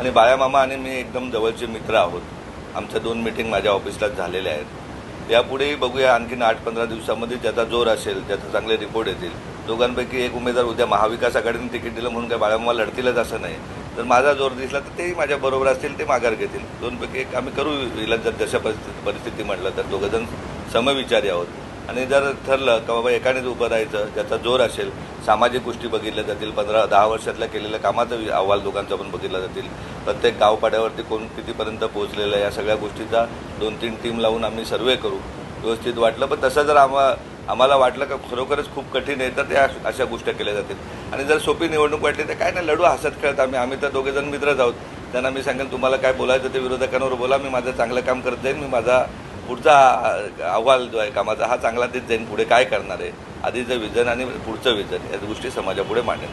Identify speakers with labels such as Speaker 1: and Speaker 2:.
Speaker 1: आणि बाळामामा आणि मी एकदम जवळचे मित्र आहोत. आमच्या दोन मिटिंग माझ्या ऑफिसलाच झालेल्या आहेत. यापुढेही बघूया आणखीन आठ पंधरा दिवसामध्ये ज्याचा जोर असेल ज्याचा चांगले रिपोर्ट येतील. दोघांपैकी एक उमेदवार उद्या महाविकास आघाडीने तिकीट दिलं म्हणून काय बाळामामा लढतीलच असं नाही. तर माझा जोर दिसला तर तेही माझ्या बरोबर असतील ते माघार घेतील. दोनपैकी एक आम्ही करू हिला जर जशा परिस्थिती परिस्थिती म्हटलं तर दोघंजण समविचारी आहोत. आणि जर ठरलं का बाबा एकानेच उभं राहायचं ज्याचा जोर असेल सामाजिक गोष्टी बघितल्या जातील पंधरा दहा वर्षातल्या केलेल्या कामाचा अहवाल दोघांचा पण बघितला जातील. प्रत्येक गावपाड्यावरती कोण कितीपर्यंत पोहोचलेलं आहे या सगळ्या गोष्टीचा दोन तीन टीम लावून आम्ही सर्वे करू. व्यवस्थित वाटलं पण तसं जर आम्हा आम्हाला वाटलं का खरोखरच खूप कठीण आहे तर त्या अशा गोष्टी केल्या जातील. आणि जर सोपी निवडणूक वाटली तर काय नाही लढू हसत खेळत आम्ही. आम्ही तर दोघेजण मित्रच आहोत. त्यांना मी सांगेन तुम्हाला काय बोलायचं ते विरोधकांवर बोला मी माझं चांगलं काम करत जाईन मी माझा पुढचा अहवाल जो आहे कामाचा हा चांगला ते जाईन पुढे काय करणार आहे? आधीचं विजन आणि पुढचं विजन या गोष्टी समाजापुढे मांडेन.